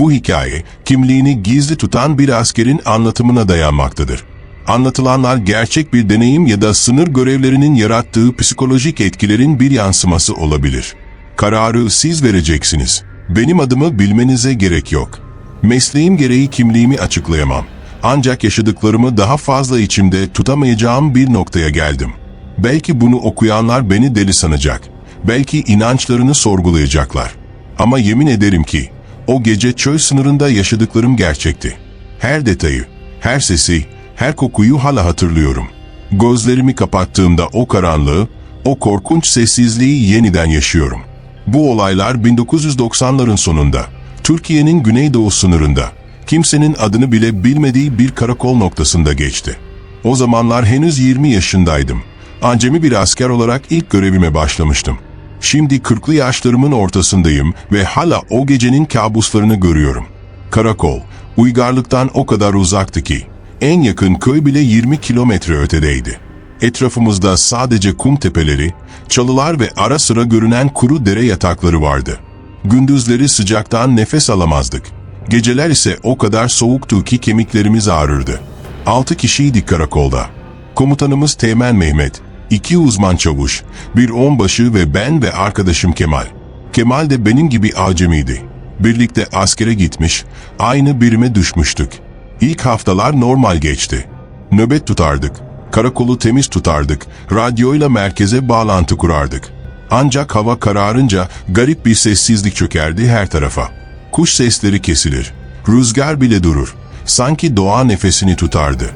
Bu hikaye, kimliğini gizli tutan bir askerin anlatımına dayanmaktadır. Anlatılanlar gerçek bir deneyim ya da sınır görevlerinin yarattığı psikolojik etkilerin bir yansıması olabilir. Kararı siz vereceksiniz. Benim adımı bilmenize gerek yok. Mesleğim gereği kimliğimi açıklayamam. Ancak yaşadıklarımı daha fazla içimde tutamayacağım bir noktaya geldim. Belki bunu okuyanlar beni deli sanacak. Belki inançlarını sorgulayacaklar. Ama yemin ederim ki o gece çöl sınırında yaşadıklarım gerçekti. Her detayı, her sesi, her kokuyu hala hatırlıyorum. Gözlerimi kapattığımda o karanlığı, o korkunç sessizliği yeniden yaşıyorum. Bu olaylar 1990'ların sonunda, Türkiye'nin güneydoğu sınırında, kimsenin adını bile bilmediği bir karakol noktasında geçti. O zamanlar henüz 20 yaşındaydım. Acemi bir asker olarak ilk görevime başlamıştım. Şimdi 40'lı yaşlarımın ortasındayım ve hala o gecenin kabuslarını görüyorum. Karakol, uygarlıktan o kadar uzaktı ki, en yakın köy bile 20 kilometre ötedeydi. Etrafımızda sadece kum tepeleri, çalılar ve ara sıra görünen kuru dere yatakları vardı. Gündüzleri sıcaktan nefes alamazdık. Geceler ise o kadar soğuktu ki kemiklerimiz ağrırdı. Altı kişiydik karakolda. Komutanımız Teğmen Mehmet, iki uzman çavuş, bir onbaşı ve ben ve arkadaşım Kemal. Kemal de benim gibi acemiydi. Birlikte askere gitmiş, aynı birime düşmüştük. İlk haftalar normal geçti. Nöbet tutardık, karakolu temiz tutardık, radyoyla merkeze bağlantı kurardık. Ancak hava kararınca garip bir sessizlik çökerdi her tarafa. Kuş sesleri kesilir, rüzgar bile durur. Sanki doğa nefesini tutardı.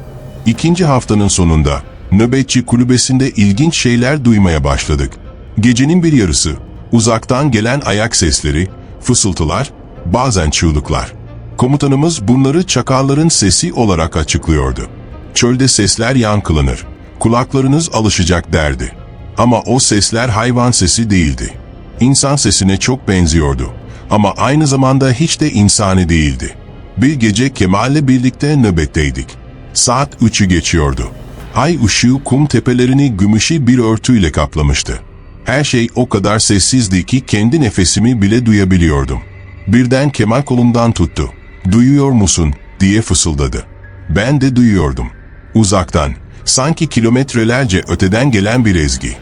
İkinci haftanın sonunda nöbetçi kulübesinde ilginç şeyler duymaya başladık. Gecenin bir yarısı, uzaktan gelen ayak sesleri, fısıltılar, bazen çığlıklar. Komutanımız bunları çakalların sesi olarak açıklıyordu. Çölde sesler yankılanır, kulaklarınız alışacak derdi. Ama o sesler hayvan sesi değildi. İnsan sesine çok benziyordu. Ama aynı zamanda hiç de insani değildi. Bir gece Kemal'le birlikte nöbetteydik. Saat 3'ü geçiyordu. Ay ışığı kum tepelerini gümüşü bir örtüyle kaplamıştı. Her şey o kadar sessizdi ki kendi nefesimi bile duyabiliyordum. Birden Kemal kolumdan tuttu. ''Duyuyor musun?'' diye fısıldadı. Ben de duyuyordum. Uzaktan, sanki kilometrelerce öteden gelen bir ezgi.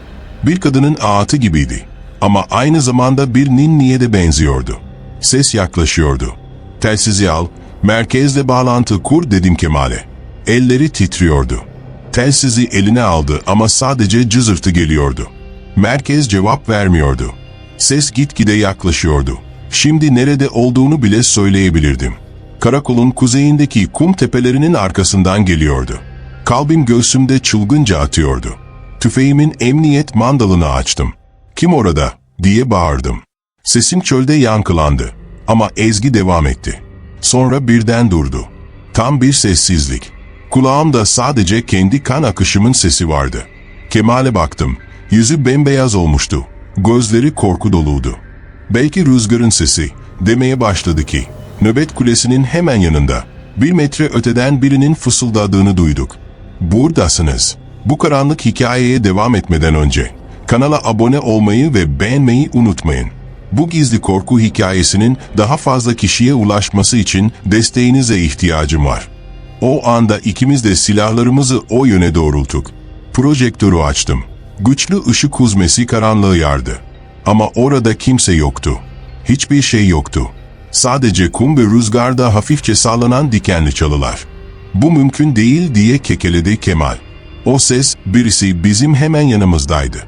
Bir kadının ağıtı gibiydi. Ama aynı zamanda bir ninniye de benziyordu. Ses yaklaşıyordu. Telsizi al, merkezle bağlantı kur dedim Kemal'e. Elleri titriyordu. Telsizi eline aldı ama sadece cızırtı geliyordu. Merkez cevap vermiyordu. Ses gitgide yaklaşıyordu. Şimdi nerede olduğunu bile söyleyebilirdim. Karakolun kuzeyindeki kum tepelerinin arkasından geliyordu. Kalbim göğsümde çılgınca atıyordu. Tüfeğimin emniyet mandalını açtım. Kim orada? diye bağırdım. Sesim çölde yankılandı. Ama ezgi devam etti. Sonra birden durdu. Tam bir sessizlik. Kulağımda sadece kendi kan akışımın sesi vardı. Kemal'e baktım. Yüzü bembeyaz olmuştu. Gözleri korku doluydu. Belki rüzgarın sesi demeye başladı ki, nöbet kulesinin hemen yanında, bir metre öteden birinin fısıldadığını duyduk. Buradasınız. Bu karanlık hikayeye devam etmeden önce, kanala abone olmayı ve beğenmeyi unutmayın. Bu gizli korku hikayesinin daha fazla kişiye ulaşması için desteğinize ihtiyacım var. O anda ikimiz de silahlarımızı o yöne doğrulttuk. Projektörü açtım. Güçlü ışık huzmesi karanlığı yardı. Ama orada kimse yoktu. Hiçbir şey yoktu. Sadece kum ve rüzgarda hafifçe sallanan dikenli çalılar. Bu mümkün değil diye kekeledi Kemal. O ses birisi bizim hemen yanımızdaydı.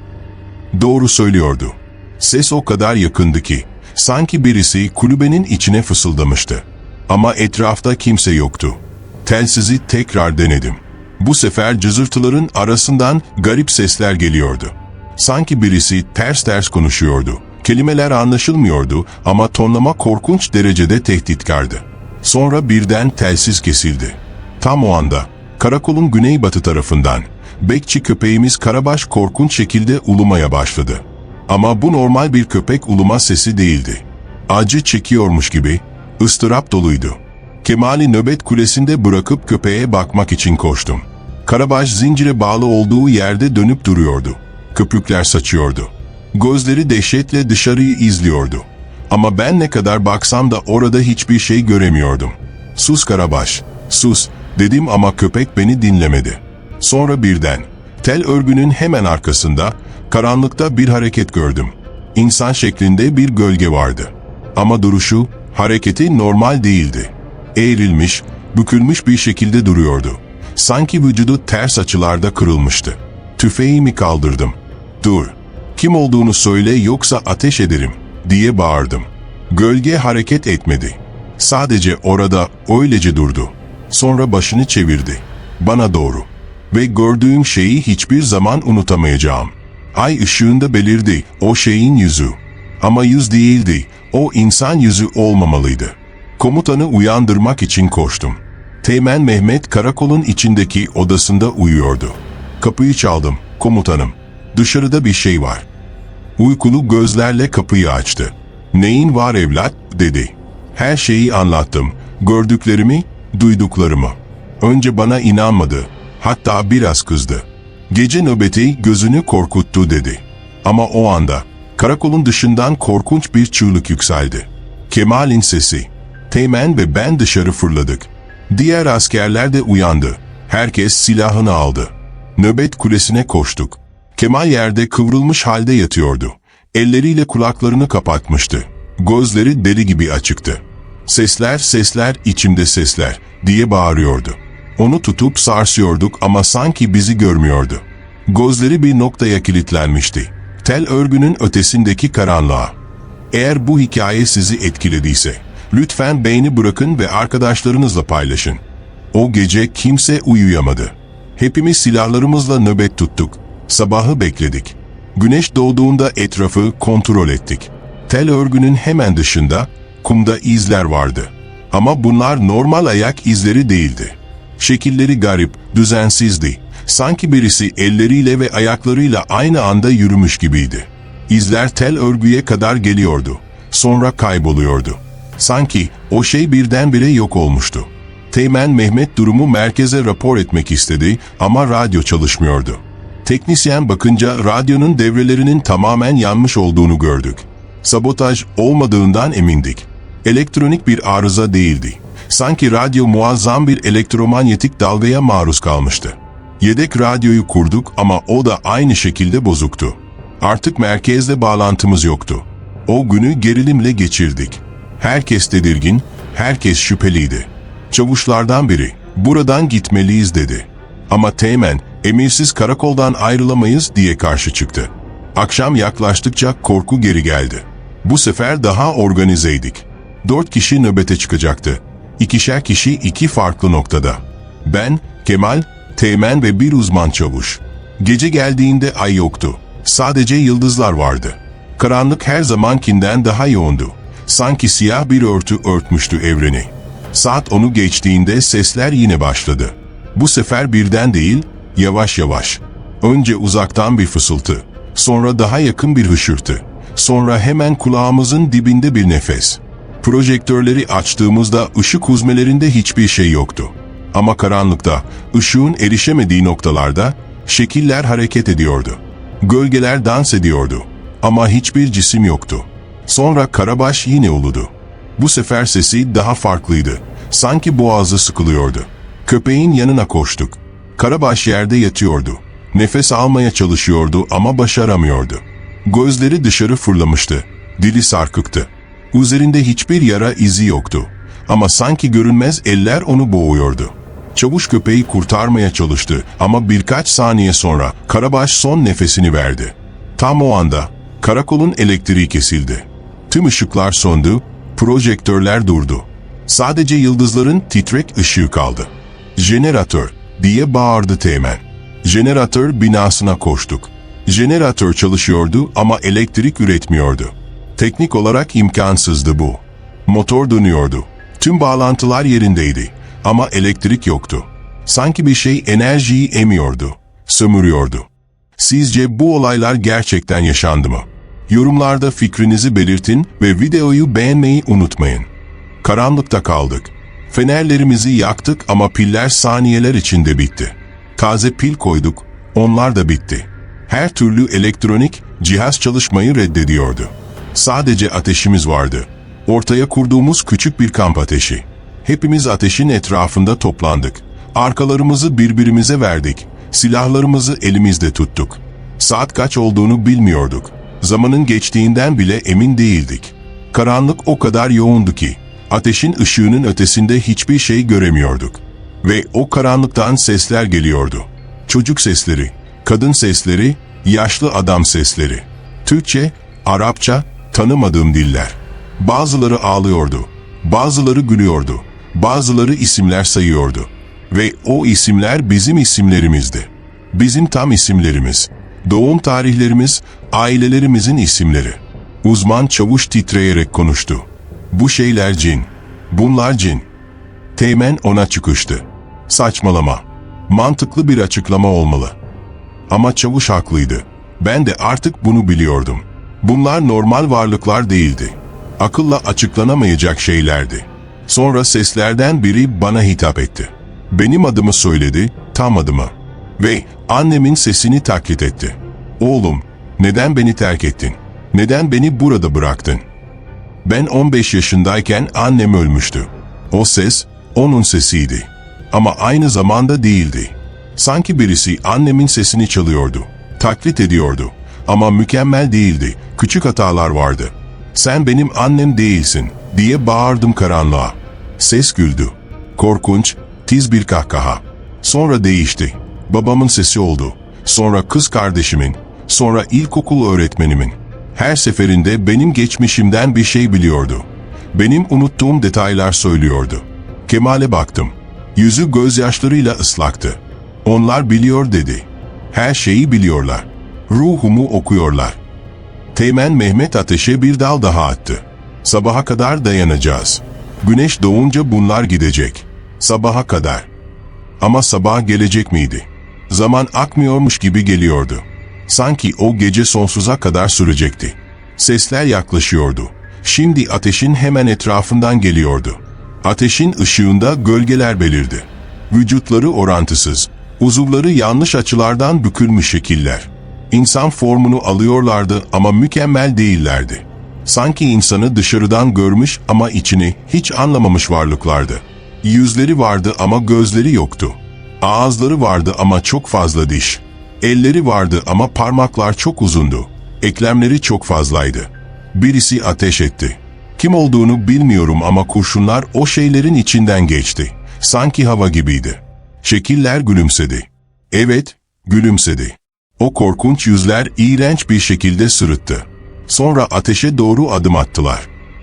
Doğru söylüyordu. Ses o kadar yakındı ki, sanki birisi kulübenin içine fısıldamıştı. Ama etrafta kimse yoktu. Telsizi tekrar denedim. Bu sefer cızırtıların arasından garip sesler geliyordu. Sanki birisi ters ters konuşuyordu. Kelimeler anlaşılmıyordu ama tonlama korkunç derecede tehditkardı. Sonra birden telsiz kesildi. Tam o anda karakolun güneybatı tarafından bekçi köpeğimiz Karabaş korkunç şekilde ulumaya başladı. Ama bu normal bir köpek uluma sesi değildi. Acı çekiyormuş gibi, ıstırap doluydu. Kemal'i nöbet kulesinde bırakıp köpeğe bakmak için koştum. Karabaş zincire bağlı olduğu yerde dönüp duruyordu. Köpükler saçıyordu. Gözleri dehşetle dışarıyı izliyordu. Ama ben ne kadar baksam da orada hiçbir şey göremiyordum. Sus Karabaş, sus dedim ama köpek beni dinlemedi. Sonra birden, tel örgünün hemen arkasında, karanlıkta bir hareket gördüm. İnsan şeklinde bir gölge vardı. Ama duruşu, hareketi normal değildi. Eğrilmiş, bükülmüş bir şekilde duruyordu. Sanki vücudu ters açılarda kırılmıştı. Tüfeğimi kaldırdım. Dur, kim olduğunu söyle yoksa ateş ederim, diye bağırdım. Gölge hareket etmedi. Sadece orada öylece durdu. Sonra başını çevirdi. Bana doğru. Ve gördüğüm şeyi hiçbir zaman unutamayacağım. Ay ışığında belirdi o şeyin yüzü. Ama yüz değildi, o insan yüzü olmamalıydı. Komutanı uyandırmak için koştum. Teğmen Mehmet karakolun içindeki odasında uyuyordu. Kapıyı çaldım, komutanım. Dışarıda bir şey var. Uykulu gözlerle kapıyı açtı. Neyin var evlat, dedi. Her şeyi anlattım. Gördüklerimi, duyduklarımı. Önce bana inanmadı. Hatta biraz kızdı. Gece nöbeti gözünü korkuttu dedi. Ama o anda karakolun dışından korkunç bir çığlık yükseldi. Kemal'in sesi. Teğmen ve ben dışarı fırladık. Diğer askerler de uyandı. Herkes silahını aldı. Nöbet kulesine koştuk. Kemal yerde kıvrılmış halde yatıyordu. Elleriyle kulaklarını kapatmıştı. Gözleri deli gibi açıktı. Sesler, sesler, içimde sesler diye bağırıyordu. Onu tutup sarsıyorduk ama sanki bizi görmüyordu. Gözleri bir noktaya kilitlenmişti. Tel örgünün ötesindeki karanlığa. Eğer bu hikaye sizi etkilediyse, lütfen beğeni bırakın ve arkadaşlarınızla paylaşın. O gece kimse uyuyamadı. Hepimiz silahlarımızla nöbet tuttuk. Sabahı bekledik. Güneş doğduğunda etrafı kontrol ettik. Tel örgünün hemen dışında kumda izler vardı. Ama bunlar normal ayak izleri değildi. Şekilleri garip, düzensizdi. Sanki birisi elleriyle ve ayaklarıyla aynı anda yürümüş gibiydi. İzler tel örgüye kadar geliyordu. Sonra kayboluyordu. Sanki o şey birdenbire yok olmuştu. Teğmen Mehmet durumu merkeze rapor etmek istedi ama radyo çalışmıyordu. Teknisyen bakınca radyonun devrelerinin tamamen yanmış olduğunu gördük. Sabotaj olmadığından emindik. Elektronik bir arıza değildi. Sanki radyo muazzam bir elektromanyetik dalgaya maruz kalmıştı. Yedek radyoyu kurduk ama o da aynı şekilde bozuktu. Artık merkezle bağlantımız yoktu. O günü gerilimle geçirdik. Herkes tedirgin, herkes şüpheliydi. Çavuşlardan biri, buradan gitmeliyiz dedi. Ama Teğmen, emirsiz karakoldan ayrılamayız diye karşı çıktı. Akşam yaklaştıkça korku geri geldi. Bu sefer daha organizeydik. Dört kişi nöbete çıkacaktı. İkişer kişi iki farklı noktada. Ben, Kemal, Teğmen ve bir uzman çavuş. Gece geldiğinde ay yoktu. Sadece yıldızlar vardı. Karanlık her zamankinden daha yoğundu. Sanki siyah bir örtü örtmüştü evreni. Saat onu geçtiğinde sesler yine başladı. Bu sefer birden değil, yavaş yavaş. Önce uzaktan bir fısıltı, sonra daha yakın bir hışırtı, sonra hemen kulağımızın dibinde bir nefes. Projektörleri açtığımızda ışık huzmelerinde hiçbir şey yoktu. Ama karanlıkta, ışığın erişemediği noktalarda şekiller hareket ediyordu. Gölgeler dans ediyordu. Ama hiçbir cisim yoktu. Sonra Karabaş yine uludu. Bu sefer sesi daha farklıydı. Sanki boğazı sıkılıyordu. Köpeğin yanına koştuk. Karabaş yerde yatıyordu. Nefes almaya çalışıyordu ama başaramıyordu. Gözleri dışarı fırlamıştı. Dili sarkıktı. Üzerinde hiçbir yara izi yoktu. Ama sanki görünmez eller onu boğuyordu. Çavuş köpeği kurtarmaya çalıştı ama birkaç saniye sonra Karabaş son nefesini verdi. Tam o anda karakolun elektriği kesildi. Tüm ışıklar söndü, projektörler durdu. Sadece yıldızların titrek ışığı kaldı. Jeneratör diye bağırdı Teğmen. Jeneratör binasına koştuk. Jeneratör çalışıyordu ama elektrik üretmiyordu. Teknik olarak imkansızdı bu. Motor dönüyordu. Tüm bağlantılar yerindeydi ama elektrik yoktu. Sanki bir şey enerjiyi emiyordu, sömürüyordu. Sizce bu olaylar gerçekten yaşandı mı? Yorumlarda fikrinizi belirtin ve videoyu beğenmeyi unutmayın. Karanlıkta kaldık. Fenerlerimizi yaktık ama piller saniyeler içinde bitti. Taze pil koyduk, onlar da bitti. Her türlü elektronik cihaz çalışmayı reddediyordu. Sadece ateşimiz vardı. Ortaya kurduğumuz küçük bir kamp ateşi. Hepimiz ateşin etrafında toplandık. Arkalarımızı birbirimize verdik. Silahlarımızı elimizde tuttuk. Saat kaç olduğunu bilmiyorduk. Zamanın geçtiğinden bile emin değildik. Karanlık o kadar yoğundu ki ateşin ışığının ötesinde hiçbir şey göremiyorduk. Ve o karanlıktan sesler geliyordu. Çocuk sesleri, kadın sesleri, yaşlı adam sesleri. Türkçe, Arapça, tanımadığım diller. Bazıları ağlıyordu, bazıları gülüyordu, bazıları isimler sayıyordu. Ve o isimler bizim isimlerimizdi. Bizim tam isimlerimiz, doğum tarihlerimiz, ailelerimizin isimleri. Uzman çavuş titreyerek konuştu. Bu şeyler cin. Bunlar cin. Teğmen ona çıkıştı. Saçmalama. Mantıklı bir açıklama olmalı. Ama çavuş haklıydı. Ben de artık bunu biliyordum. Bunlar normal varlıklar değildi. Akılla açıklanamayacak şeylerdi. Sonra seslerden biri bana hitap etti. Benim adımı söyledi, tam adımı. Ve annemin sesini taklit etti. Oğlum, neden beni terk ettin? Neden beni burada bıraktın? Ben 15 yaşındayken annem ölmüştü. O ses, onun sesiydi. Ama aynı zamanda değildi. Sanki birisi annemin sesini çalıyordu. Taklit ediyordu. Ama mükemmel değildi. Küçük hatalar vardı. Sen benim annem değilsin diye bağırdım karanlığa. Ses güldü. Korkunç, tiz bir kahkaha. Sonra değişti. Babamın sesi oldu. Sonra kız kardeşimin. Sonra ilkokul öğretmenimin. Her seferinde benim geçmişimden bir şey biliyordu. Benim unuttuğum detaylar söylüyordu. Kemal'e baktım. Yüzü gözyaşlarıyla ıslaktı. Onlar biliyor dedi. Her şeyi biliyorlar. Ruhumu okuyorlar. Teğmen Mehmet ateşe bir dal daha attı. Sabaha kadar dayanacağız. Güneş doğunca bunlar gidecek. Sabaha kadar. Ama sabah gelecek miydi? Zaman akmıyormuş gibi geliyordu. Sanki o gece sonsuza kadar sürecekti. Sesler yaklaşıyordu. Şimdi ateşin hemen etrafından geliyordu. Ateşin ışığında gölgeler belirdi. Vücutları orantısız, uzuvları yanlış açılardan bükülmüş şekiller. İnsan formunu alıyorlardı ama mükemmel değillerdi. Sanki insanı dışarıdan görmüş ama içini hiç anlamamış varlıklardı. Yüzleri vardı ama gözleri yoktu. Ağızları vardı ama çok fazla diş. Elleri vardı ama parmaklar çok uzundu. Eklemleri çok fazlaydı. Birisi ateş etti. Kim olduğunu bilmiyorum ama kurşunlar o şeylerin içinden geçti. Sanki hava gibiydi. Şekiller gülümsedi. Evet, gülümsedi. O korkunç yüzler iğrenç bir şekilde sırıttı. Sonra ateşe doğru adım attılar.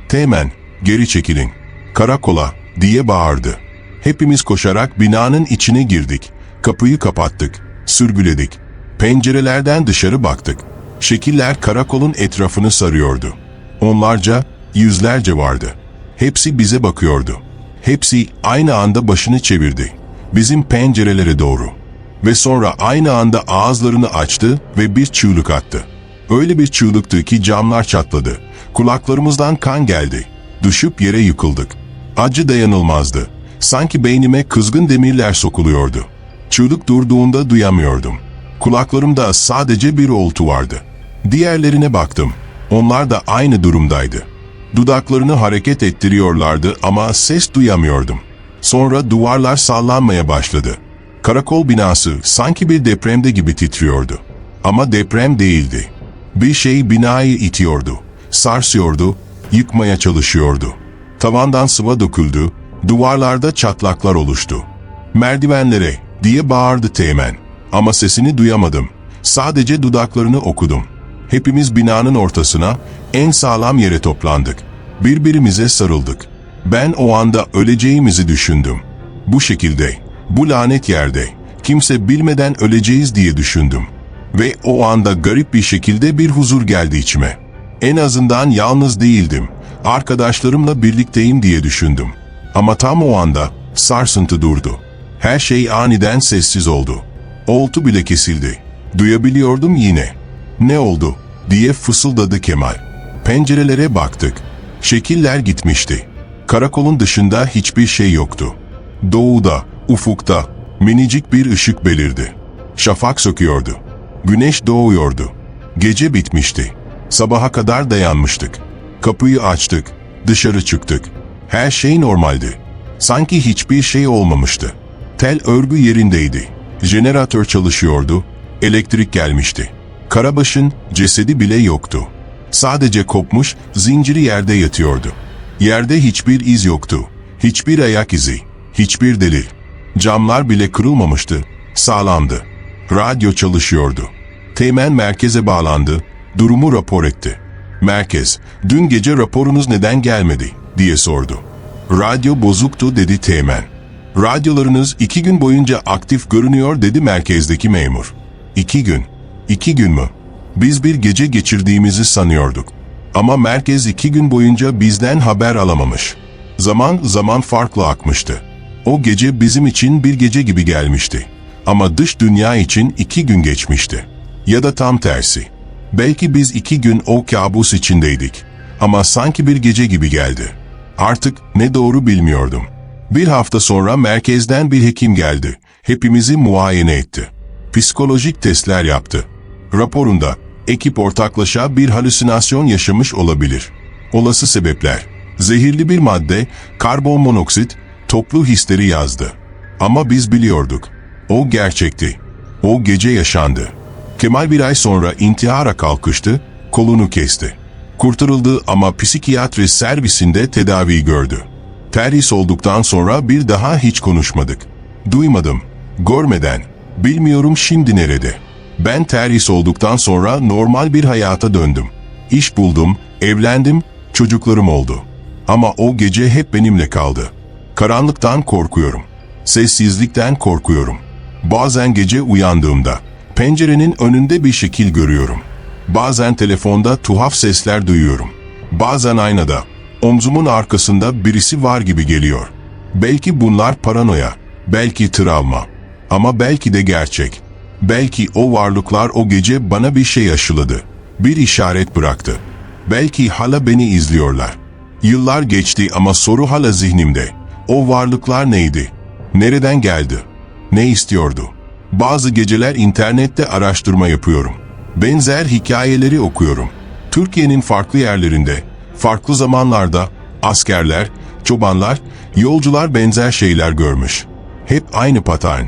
Teğmen, geri çekilin. Karakola, diye bağırdı. Hepimiz koşarak binanın içine girdik. Kapıyı kapattık. Sürgüledik. Pencerelerden dışarı baktık. Şekiller karakolun etrafını sarıyordu. Onlarca, yüzlerce vardı. Hepsi bize bakıyordu. Hepsi aynı anda başını çevirdi. Bizim pencerelere doğru. Ve sonra aynı anda ağızlarını açtı ve bir çığlık attı. Öyle bir çığlıktı ki camlar çatladı. Kulaklarımızdan kan geldi. Düşüp yere yıkıldık. Acı dayanılmazdı. Sanki beynime kızgın demirler sokuluyordu. Çığlık durduğunda duyamıyordum. Kulaklarımda sadece bir oltu vardı. Diğerlerine baktım. Onlar da aynı durumdaydı. Dudaklarını hareket ettiriyorlardı ama ses duyamıyordum. Sonra duvarlar sallanmaya başladı. Karakol binası sanki bir depremde gibi titriyordu. Ama deprem değildi. Bir şey binayı itiyordu, sarsıyordu, yıkmaya çalışıyordu. Tavandan sıva döküldü, duvarlarda çatlaklar oluştu. Merdivenlere diye bağırdı teğmen. Ama sesini duyamadım. Sadece dudaklarını okudum. Hepimiz binanın ortasına, en sağlam yere toplandık. Birbirimize sarıldık. Ben o anda öleceğimizi düşündüm. Bu şekilde, bu lanet yerde, kimse bilmeden öleceğiz diye düşündüm. Ve o anda garip bir şekilde bir huzur geldi içime. En azından yalnız değildim. Arkadaşlarımla birlikteyim diye düşündüm. Ama tam o anda sarsıntı durdu. Her şey aniden sessiz oldu. Oltu bile kesildi. Duyabiliyordum yine. Ne oldu? diye fısıldadı Kemal. Pencerelere baktık. Şekiller gitmişti. Karakolun dışında hiçbir şey yoktu. Doğuda, ufukta, minicik bir ışık belirdi. Şafak söküyordu. Güneş doğuyordu. Gece bitmişti. Sabaha kadar dayanmıştık. Kapıyı açtık, dışarı çıktık. Her şey normaldi. Sanki hiçbir şey olmamıştı. Tel örgü yerindeydi. Jeneratör çalışıyordu. Elektrik gelmişti. Karabaş'ın cesedi bile yoktu. Sadece kopmuş, zinciri yerde yatıyordu. Yerde hiçbir iz yoktu. Hiçbir ayak izi. Hiçbir delil. Camlar bile kırılmamıştı. Sağlamdı. Radyo çalışıyordu. Teğmen merkeze bağlandı. Durumu rapor etti. Merkez, dün gece raporunuz neden gelmedi diye sordu. Radyo bozuktu dedi teğmen. Radyolarınız iki gün boyunca aktif görünüyor dedi merkezdeki memur. İki gün. İki gün mü? Biz bir gece geçirdiğimizi sanıyorduk. Ama merkez iki gün boyunca bizden haber alamamış. Zaman zaman farklı akmıştı. O gece bizim için bir gece gibi gelmişti. Ama dış dünya için iki gün geçmişti. Ya da tam tersi. Belki biz iki gün o kabus içindeydik. Ama sanki bir gece gibi geldi. Artık ne doğru bilmiyordum. Bir hafta sonra merkezden bir hekim geldi. Hepimizi muayene etti. Psikolojik testler yaptı. Raporunda ekip ortaklaşa bir halüsinasyon yaşamış olabilir. Olası sebepler, zehirli bir madde, karbon monoksit, toplu histeri yazdı. Ama biz biliyorduk. O gerçekti. O gece yaşandı. Kemal bir ay sonra intihara kalkıştı, kolunu kesti. Kurtarıldı ama psikiyatri servisinde tedavi gördü. Terhis olduktan sonra bir daha hiç konuşmadık. Duymadım, görmeden, bilmiyorum şimdi nerede. Ben terhis olduktan sonra normal bir hayata döndüm. İş buldum, evlendim, çocuklarım oldu. Ama o gece hep benimle kaldı. Karanlıktan korkuyorum. Sessizlikten korkuyorum. Bazen gece uyandığımda pencerenin önünde bir şekil görüyorum. Bazen telefonda tuhaf sesler duyuyorum. Bazen aynada omzumun arkasında birisi var gibi geliyor. Belki bunlar paranoya, belki travma ama belki de gerçek. Belki o varlıklar o gece bana bir şey aşıladı. Bir işaret bıraktı. Belki hala beni izliyorlar. Yıllar geçti ama soru hala zihnimde. O varlıklar neydi? Nereden geldi? Ne istiyordu? Bazı geceler internette araştırma yapıyorum. Benzer hikayeleri okuyorum. Türkiye'nin farklı yerlerinde, farklı zamanlarda askerler, çobanlar, yolcular benzer şeyler görmüş. Hep aynı patern.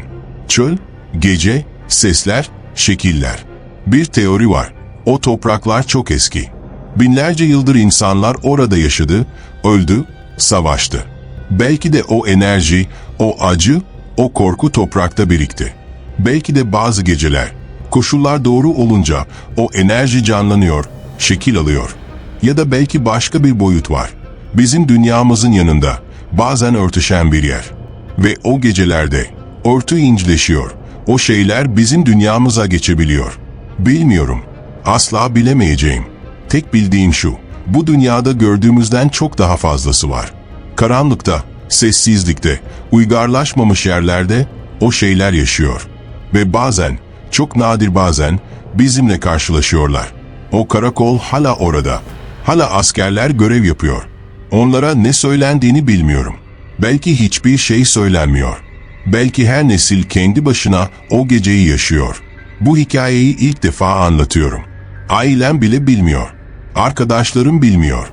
Çöl, gece, sesler, şekiller. Bir teori var. O topraklar çok eski. Binlerce yıldır insanlar orada yaşadı, öldü, savaştı. Belki de o enerji, o acı, o korku toprakta birikti. Belki de bazı geceler, koşullar doğru olunca o enerji canlanıyor, şekil alıyor. Ya da belki başka bir boyut var. Bizim dünyamızın yanında, bazen örtüşen bir yer. Ve o gecelerde, örtü incileşiyor. O şeyler bizim dünyamıza geçebiliyor. Bilmiyorum. Asla bilemeyeceğim. Tek bildiğim şu, bu dünyada gördüğümüzden çok daha fazlası var. Karanlıkta, sessizlikte, uygarlaşmamış yerlerde o şeyler yaşıyor. Ve bazen, çok nadir bazen bizimle karşılaşıyorlar. O karakol hala orada. Hala askerler görev yapıyor. Onlara ne söylendiğini bilmiyorum. Belki hiçbir şey söylenmiyor. Belki her nesil kendi başına o geceyi yaşıyor. Bu hikayeyi ilk defa anlatıyorum. Ailem bile bilmiyor. Arkadaşlarım bilmiyor.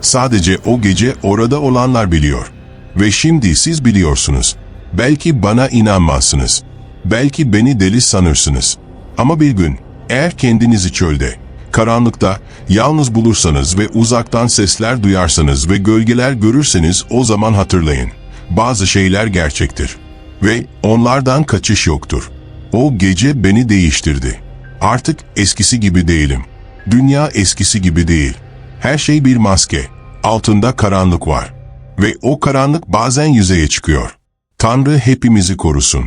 Sadece o gece orada olanlar biliyor. Ve şimdi siz biliyorsunuz. Belki bana inanmazsınız. Belki beni deli sanırsınız. Ama bir gün eğer kendinizi çölde, karanlıkta, yalnız bulursanız ve uzaktan sesler duyarsanız ve gölgeler görürseniz o zaman hatırlayın. Bazı şeyler gerçektir. Ve onlardan kaçış yoktur. O gece beni değiştirdi. Artık eskisi gibi değilim. Dünya eskisi gibi değil. Her şey bir maske. Altında karanlık var. Ve o karanlık bazen yüzeye çıkıyor. Tanrı hepimizi korusun.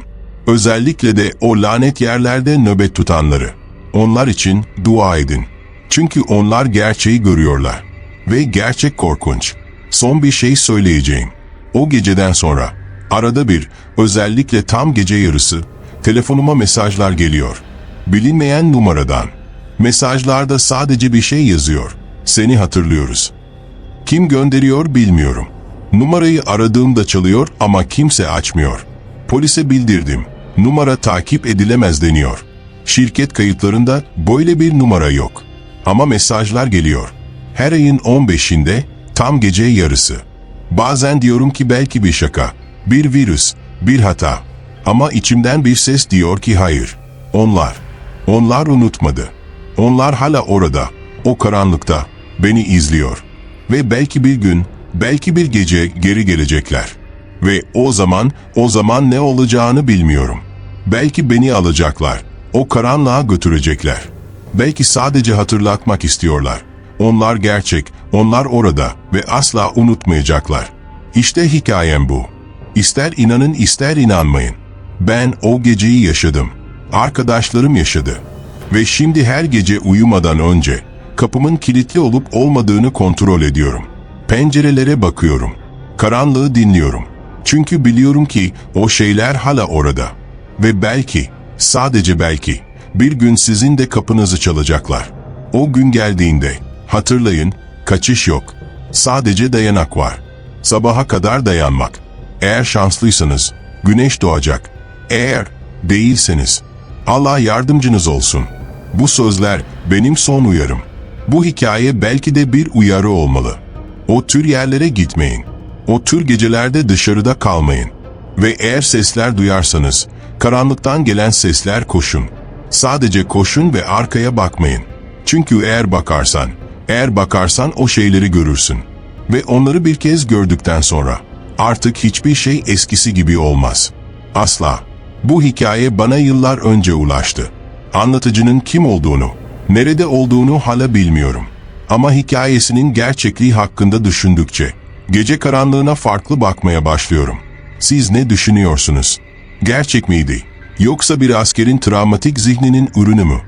Özellikle de o lanet yerlerde nöbet tutanları. Onlar için dua edin. Çünkü onlar gerçeği görüyorlar. Ve gerçek korkunç. Son bir şey söyleyeceğim. O geceden sonra arada bir, özellikle tam gece yarısı, telefonuma mesajlar geliyor. Bilinmeyen numaradan. Mesajlarda sadece bir şey yazıyor. Seni hatırlıyoruz. Kim gönderiyor bilmiyorum. Numarayı aradığımda çalıyor ama kimse açmıyor. Polise bildirdim. Numara takip edilemez deniyor. Şirket kayıtlarında böyle bir numara yok. Ama mesajlar geliyor. Her ayın 15'inde tam gece yarısı. Bazen diyorum ki belki bir şaka, bir virüs, bir hata. Ama içimden bir ses diyor ki hayır. Onlar, onlar unutmadı. Onlar hala orada, o karanlıkta, beni izliyor. Ve belki bir gün, belki bir gece geri gelecekler. Ve o zaman, o zaman ne olacağını bilmiyorum. Belki beni alacaklar, o karanlığa götürecekler. Belki sadece hatırlatmak istiyorlar. Onlar gerçek, onlar orada ve asla unutmayacaklar. İşte hikayem bu. İster inanın ister inanmayın. Ben o geceyi yaşadım. Arkadaşlarım yaşadı. Ve şimdi her gece uyumadan önce kapımın kilitli olup olmadığını kontrol ediyorum. Pencerelere bakıyorum. Karanlığı dinliyorum. Çünkü biliyorum ki o şeyler hala orada. Ve belki, sadece belki, bir gün sizin de kapınızı çalacaklar. O gün geldiğinde, hatırlayın, kaçış yok. Sadece dayanak var. Sabaha kadar dayanmak. Eğer şanslıysanız, güneş doğacak. Eğer değilseniz, Allah yardımcınız olsun. Bu sözler benim son uyarım. Bu hikaye belki de bir uyarı olmalı. O tür yerlere gitmeyin. O tür gecelerde dışarıda kalmayın. Ve eğer sesler duyarsanız, karanlıktan gelen sesler koşun. Sadece koşun ve arkaya bakmayın. Çünkü eğer bakarsan, eğer bakarsan o şeyleri görürsün. Ve onları bir kez gördükten sonra, artık hiçbir şey eskisi gibi olmaz. Asla. Bu hikaye bana yıllar önce ulaştı. Anlatıcının kim olduğunu, nerede olduğunu hala bilmiyorum. Ama hikayesinin gerçekliği hakkında düşündükçe, gece karanlığına farklı bakmaya başlıyorum. Siz ne düşünüyorsunuz? Gerçek miydi? Yoksa bir askerin travmatik zihninin ürünü mü?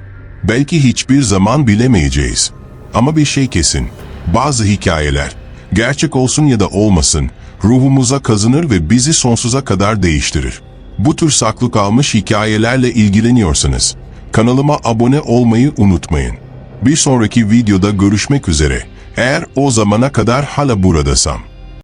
Belki hiçbir zaman bilemeyeceğiz. Ama bir şey kesin. Bazı hikayeler, gerçek olsun ya da olmasın, ruhumuza kazınır ve bizi sonsuza kadar değiştirir. Bu tür saklı kalmış hikayelerle ilgileniyorsanız, kanalıma abone olmayı unutmayın. Bir sonraki videoda görüşmek üzere. Eğer o zamana kadar hala buradasam.